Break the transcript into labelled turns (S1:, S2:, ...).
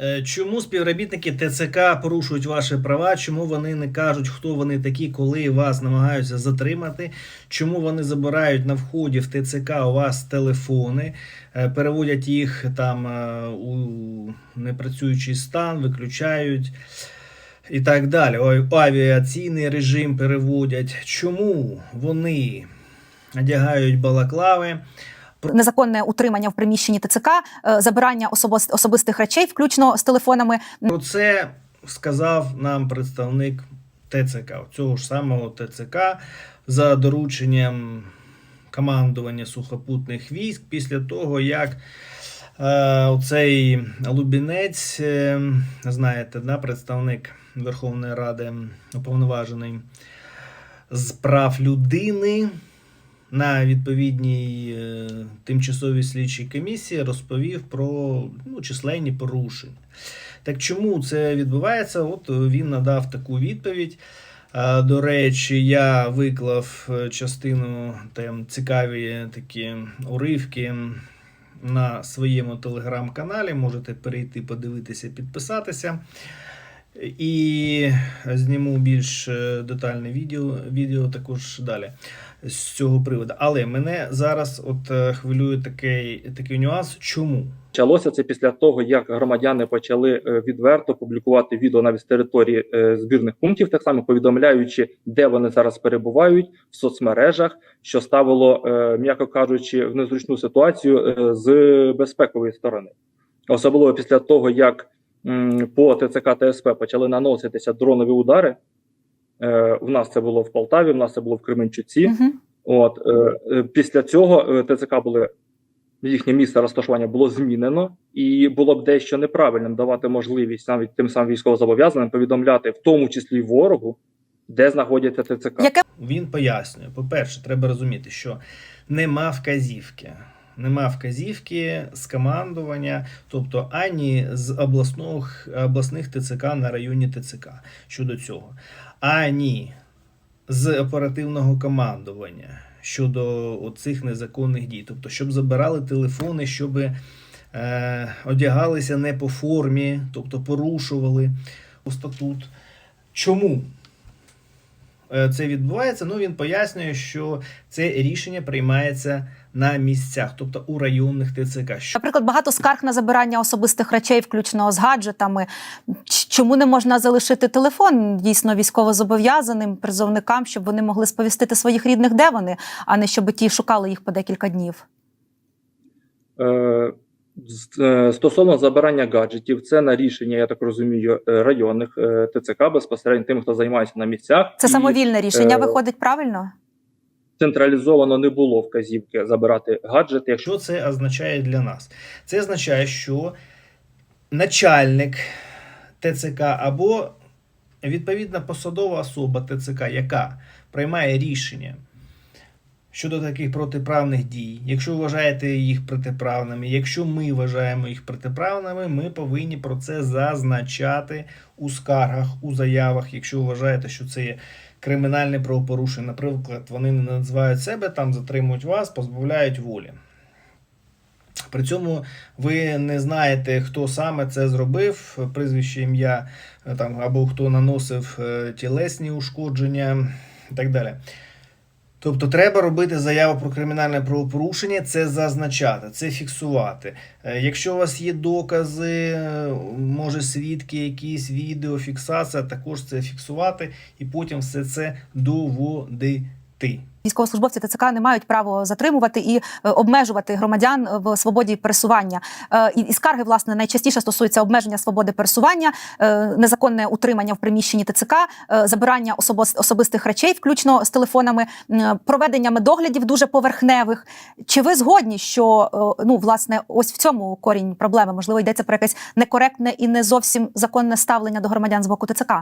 S1: Е, Чому співробітники ТЦК порушують ваші права? Чому вони не кажуть, хто вони такі, коли вас намагаються затримати? Чому вони забирають на вході в ТЦК у вас телефони, е, переводять їх там е, у непрацюючий стан, виключають і так далі. Авіаційний режим переводять. Чому вони одягають балаклави?
S2: Незаконне утримання в приміщенні ТЦК, е, забирання особис- особистих речей, включно з телефонами.
S1: Про це сказав нам представник ТЦК, цього ж самого ТЦК, за дорученням командування сухопутних військ після того, як е, оцей Лубінець, е, знаєте, да, представник Верховної Ради, уповноважений з прав людини. На відповідній е, тимчасовій слідчій комісії розповів про ну, численні порушення. Так чому це відбувається? От він надав таку відповідь. До речі, я виклав е, частину там цікаві такі уривки на своєму телеграм-каналі. Можете перейти, подивитися, підписатися. І зніму більш е, детальне відео, відео також далі з цього приводу. Але мене зараз от е, хвилює такий, такий нюанс. Чому?
S3: Почалося це після того, як громадяни почали е, відверто публікувати відео навіть з території збірних пунктів, так само повідомляючи, де вони зараз перебувають в соцмережах, що ставило, м'яко кажучи, в незручну ситуацію з безпекової сторони, особливо після того, як по ТЦК та СП почали наноситися дронові удари. Е, В нас це було в Полтаві, в нас це було в Кременчуці.
S2: Мгм.
S3: От е, е, після цього е, ТЦК були їхнє місце розташування було змінено, і було б дещо неправильним давати можливість навіть тим самим військовозобов'язаним повідомляти, в тому числі ворогу, де знаходяться ТЦК.
S2: Яке
S1: Він пояснює: по-перше, треба розуміти, що нема вказівки. Нема вказівки з командування, тобто ані з обласного, обласних ТЦК на районі ТЦК щодо цього, ані з оперативного командування щодо цих незаконних дій. Тобто, щоб забирали телефони, щоб е, одягалися не по формі, тобто порушували статут. Чому? Е, це відбувається. Ну він пояснює, що це рішення приймається на місцях, тобто у районних ТЦК. Що
S2: Наприклад, багато скарг на забирання особистих речей, включно з гаджетами. Чому не можна залишити телефон дійсно військовозобов'язаним призовникам, щоб вони могли сповістити своїх рідних, де вони, а не щоб ті шукали їх по декілька днів?
S3: Е, Стосовно забирання гаджетів, це на рішення, я так розумію, е, районних е, ТЦК безпосередньо тим, хто займається на місцях.
S2: Це
S3: І
S2: самовільне рішення
S3: е,
S2: виходить правильно?
S3: централізовано не було вказівки забирати гаджети. Якщо
S1: Що це означає для нас? Це означає, що начальник ТЦК або відповідна посадова особа ТЦК, яка приймає рішення щодо таких протиправних дій, якщо вважаєте їх протиправними, якщо ми вважаємо їх протиправними, ми повинні про це зазначати у скаргах, у заявах, якщо вважаєте, що це є кримінальне правопорушення. Наприклад, вони не називають себе, там затримують вас, позбавляють волі. При цьому ви не знаєте, хто саме це зробив, прізвище ім'я е, там або хто наносив е, тілесні ушкодження і так далі. Тобто треба робити заяву про кримінальне правопорушення, це зазначати, це фіксувати. Е, Якщо у вас є докази, е, може свідки, якісь відео, фіксація, також це фіксувати і потім все це доводити.
S2: Військовослужбовці ТЦК не мають право затримувати і е, обмежувати громадян в свободі пересування. Е, І, скарги, власне, найчастіше стосуються обмеження свободи пересування, е, незаконне утримання в приміщенні ТЦК, е, забирання особистих речей, включно з телефонами, м, проведення медоглядів дуже поверхневих. Чи ви згодні, що е, ну власне ось в цьому корінь проблеми? Можливо, йдеться про якесь некоректне і не зовсім законне ставлення до громадян з боку ТЦК?